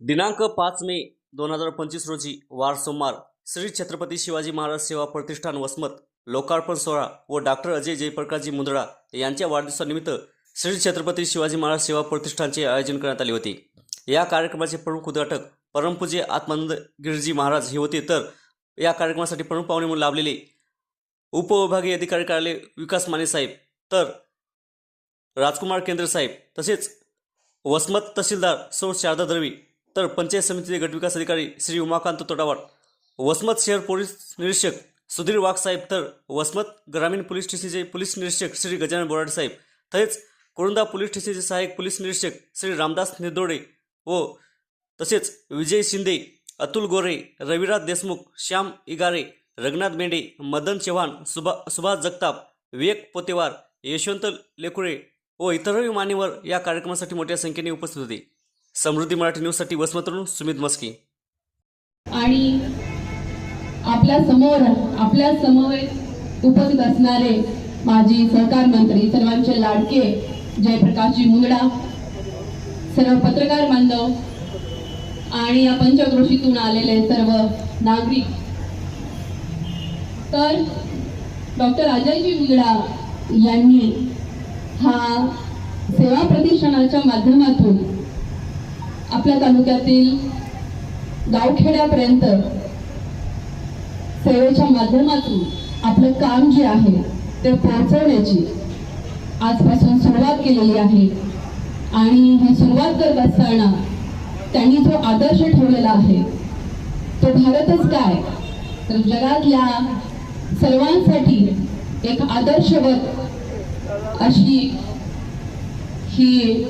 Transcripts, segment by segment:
दिनांक पाच मे दोन हजार पंचवीस रोजी वार सोमवार श्री छत्रपती शिवाजी महाराज सेवा प्रतिष्ठान वसमत लोकार्पण सोहळा व डॉक्टर अजय जयप्रकाशजी मुंदडा यांच्या वाढदिवसानिमित्त श्री छत्रपती शिवाजी महाराज सेवा प्रतिष्ठानचे आयोजन करण्यात आले होते. या कार्यक्रमाचे प्रमुख उद्घाटक परमपूजे आत्मानंद गिरजी महाराज हे होते. तर या कार्यक्रमासाठी प्रमुख पाहुणे म्हणून लाभलेले उपविभागीय अधिकारी कार्यालय विकास माने साहेब. तर राजकुमार केंद्र साहेब तसेच वसमत तहसीलदार सौ शारदा दळवी तर पंचायत समितीचे गटविकास अधिकारी श्री उमाकांत तोडावाड वसमत शहर पोलीस निरीक्षक सुधीर वाघसाहेब तर वसमत ग्रामीण पोलीस स्टेशनचे पोलीस निरीक्षक श्री गजानन बोराडे साहेब तसेच कोरुंदा पोलीस स्टेशनचे सहाय्यक पोलीस निरीक्षक श्री रामदास निर्दोडे व तसेच विजय शिंदे अतुल गोरे रविराज देशमुख श्याम इगारे रघुनाथ मेंढे मदन चव्हाण सुभा सुभाष जगताप विवेक पोतेवार यशवंत लेकुरे व इतरही मान्यवर या कार्यक्रमासाठी मोठ्या संख्येने उपस्थित होते. समृद्धी मराठी न्यूजसाठी वसमतरून सुमित मस्की. आणि आपल्यासमोर आपल्या समवेत उपस्थित असणारे माजी सहकार मंत्री सर्वांचे लाडके जयप्रकाशजी मुंगडा सर्व पत्रकार बांधव आणि या पंचक्रोशीतून आलेले सर्व नागरिक. तर डॉक्टर अजयजी मुंगडा यांनी हा सेवा प्रतिष्ठानाच्या माध्यमातून आपल्या तालुक्यातील गावखेड्यापर्यंत सेवेच्या माध्यमातून आपलं काम जे आहे ते पोहोचवण्याची आजपासून सुरुवात केलेली आहे. आणि ही सुरुवात करत असताना त्यांनी जो आदर्श ठेवलेला आहे तो भारतच काय? तर जगातल्या सर्वांसाठी एक आदर्शवत अशी ही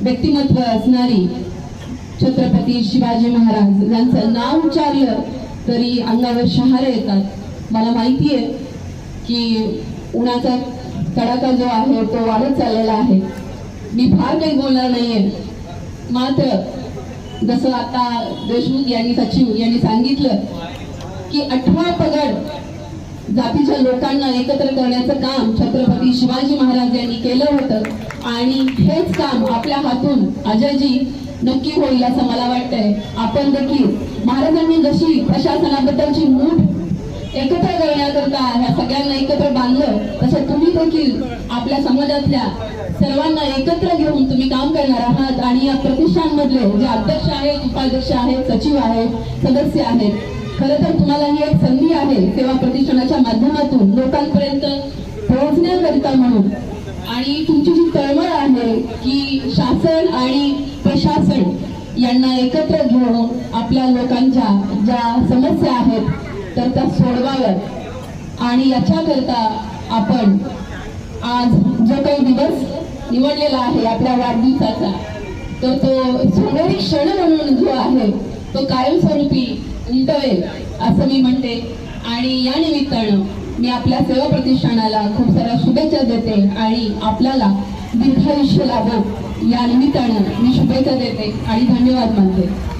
व्यक्तिमत्व असणारी छत्रपती शिवाजी महाराज यांचं नाव उच्चारलं तरी अंगावर शहारे येतात. मला माहिती आहे की उन्हाचा तडाखा जो आहे तो वाढत चाललेला आहे. मी फार काही बोलणार नाहीये. मात्र जसं आता देशमुख यांनी सचिव यांनी सांगितलं की अठरा पगड जातीच्या लोकांना एकत्र करण्याचं काम छत्रपती शिवाजी महाराज यांनी केलं होतं. आणि हेच काम आपल्या हातून अजयजी नक्की होईल असं मला वाटतंय. आपण देखील महाराजांनी जशी प्रशासनाबद्दलची मूठ एकत्र करण्याकरता ह्या सगळ्यांना एकत्र बांधलं तसं तुम्ही देखील आपल्या समाजातल्या सर्वांना एकत्र घेऊन तुम्ही काम करणार आहात. आणि या प्रतिष्ठानमधले जे अध्यक्ष आहेत उपाध्यक्ष आहेत सचिव आहेत सदस्य आहेत खरं तर तुम्हाला ही एक संधी आहे सेवा प्रतिष्ठानाच्या माध्यमातून लोकांपर्यंत पोहोचण्याकरिता म्हणून. आणि तुमची जी तळमळ आहे की शासन आणि प्रशासन यांना एकत्र घेऊन आपल्या लोकांच्या ज्या समस्या आहेत तर त्या सोडवाव्यात. आणि याच्याकरता आपण आज जो काही दिवस निवडलेला आहे आपल्या वाढदिवसाचा तर तो सोनेरी क्षण म्हणून जो आहे तो कायमस्वरूपी उमटवेल असं मी म्हणते. आणि या निमित्तानं मी आपल्या सेवा प्रतिष्ठानाला खूप साऱ्या शुभेच्छा देते आणि आपल्याला दीर्घायुष्य लाभो. या निमित्तानं मी शुभेच्छा देते आणि धन्यवाद मानते.